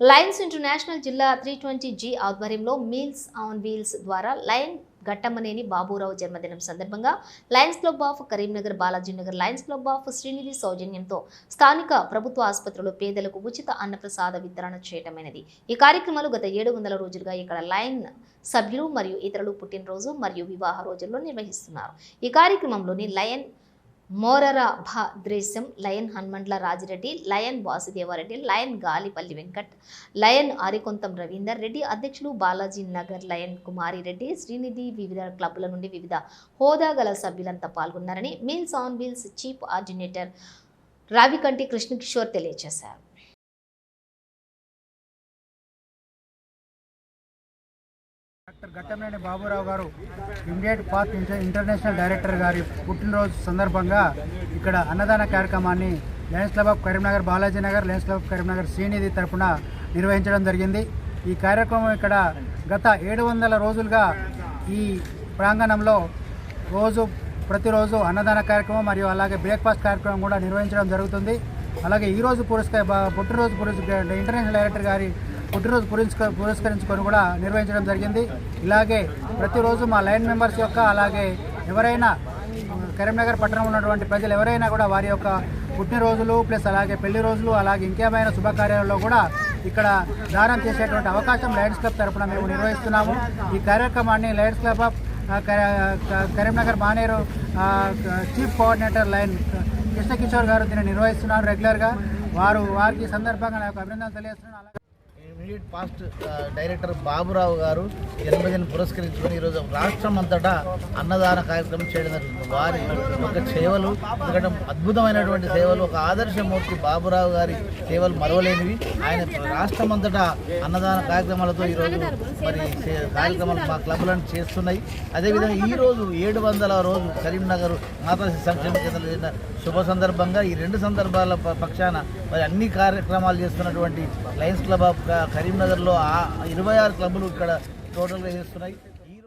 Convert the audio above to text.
Lions International జిల్లా three twenty G ఆధ్వర్యంలో meals on wheels ద్వారా లయన్ ఘట్టమనేని బాబురావు జన్మదినం సందర్భంగా Lions Club of Karimnagar Balajinagar Lions Club of Srinidhi సౌజన్యంతో స్థానిక ప్రభుత్వ ఆసుపత్రిలో పేదలకు ఉచిత అన్నప్రసాద వితరణ చేయటమైనది. ఈ కార్యక్రమాలు గత ఏడు వందల రోజులుగా ఇక్కడ లయన్ సభ్యులు మరియు ఇతరులు పుట్టినరోజు మరియు వివాహ రోజుల్లో నిర్వహిస్తున్నారు. ఈ కార్యక్రమంలోని lion Morara Bhadresham lion Hanmandla Rajireddy lion Vasudevareddy lion Galipalli Venkat lion Arikontham Ravinder Reddy అధ్యక్షులు బాలాజీ నగర్ లయన్ కుమారి రెడ్డి శ్రీనిధి వివిధ క్లబ్ల నుండి వివిధ హోదా గల సభ్యులంతా పాల్గొన్నారని meals on wheels chief coordinator Ravikanti Krishnakishore తెలియజేశారు. డాక్టర్ గట్టమనేని బాబురావు గారు Indian past inter international director గారి పుట్టినరోజు సందర్భంగా ఇక్కడ అన్నదాన కార్యక్రమాన్ని Lions Club of Karimnagar Balaji Nagar Lions Club of Karimnagar Srinidhi తరపున నిర్వహించడం జరిగింది. ఈ కార్యక్రమం ఇక్కడ గత ఏడు వందల రోజులుగా ఈ ప్రాంగణంలో రోజు ప్రతిరోజు అన్నదాన కార్యక్రమం మరియు అలాగే బ్రేక్ఫాస్ట్ కార్యక్రమం కూడా నిర్వహించడం జరుగుతుంది. అలాగే ఈరోజు పురస్కార పుట్టినరోజు పురస్కార ఇంటర్నేషనల్ డైరెక్టర్ గారి పుట్టినరోజు పురస్క పురస్కరించుకొని కూడా నిర్వహించడం జరిగింది. ఇలాగే ప్రతిరోజు మా లైన్ మెంబర్స్ యొక్క అలాగే ఎవరైనా కరీంనగర్ పట్టణంలో ఉన్నటువంటి ప్రజలు ఎవరైనా కూడా వారి యొక్క పుట్టినరోజులు ప్లస్ అలాగే పెళ్ళి రోజులు అలాగే ఇంకేమైనా శుభకార్యాలలో కూడా ఇక్కడ దానం చేసేటువంటి అవకాశం లయన్స్ క్లబ్ తరఫున మేము నిర్వహిస్తున్నాము. ఈ కార్యక్రమాన్ని Lions Club of Karimnagar Maneru chief coordinator lion Krishnakishore గారు దీన్ని నిర్వహిస్తున్నారు రెగ్యులర్గా. వారు వారికి సందర్భంగా నాకు అభినందనలు తెలియజేస్తున్నాను. అలాగే ఇమీడియట్ పాస్ట్ డైరెక్టర్ బాబురావు గారు జన్మదినం పురస్కరించుకొని ఈరోజు రాష్ట్రం అంతటా అన్నదాన కార్యక్రమం చేయడం జరుగుతుంది. వారి యొక్క సేవలు ఎందుకంటే అద్భుతమైనటువంటి సేవలు ఒక ఆదర్శమూర్తి బాబురావు గారి సేవలు మరవలేనివి. ఆయన రాష్ట్రం అంతటా అన్నదాన కార్యక్రమాలతో ఈరోజు మరి కార్యక్రమాలు మా క్లబ్లను చేస్తున్నాయి. అదేవిధంగా ఈ రోజు ఏడు వందల రోజు కరీంనగర్ మాతా సంక్షేమ కేంద్రంలో శుభ సందర్భంగా ఈ రెండు సందర్భాల పక్షాన మరి అన్ని కార్యక్రమాలు చేస్తున్నటువంటి లయన్స్ క్లబ్ ఆఫ్ కరీంనగర్లో ఇరవై ఆరు క్లబ్లు ఇక్కడ టోటల్గా చేస్తున్నాయి.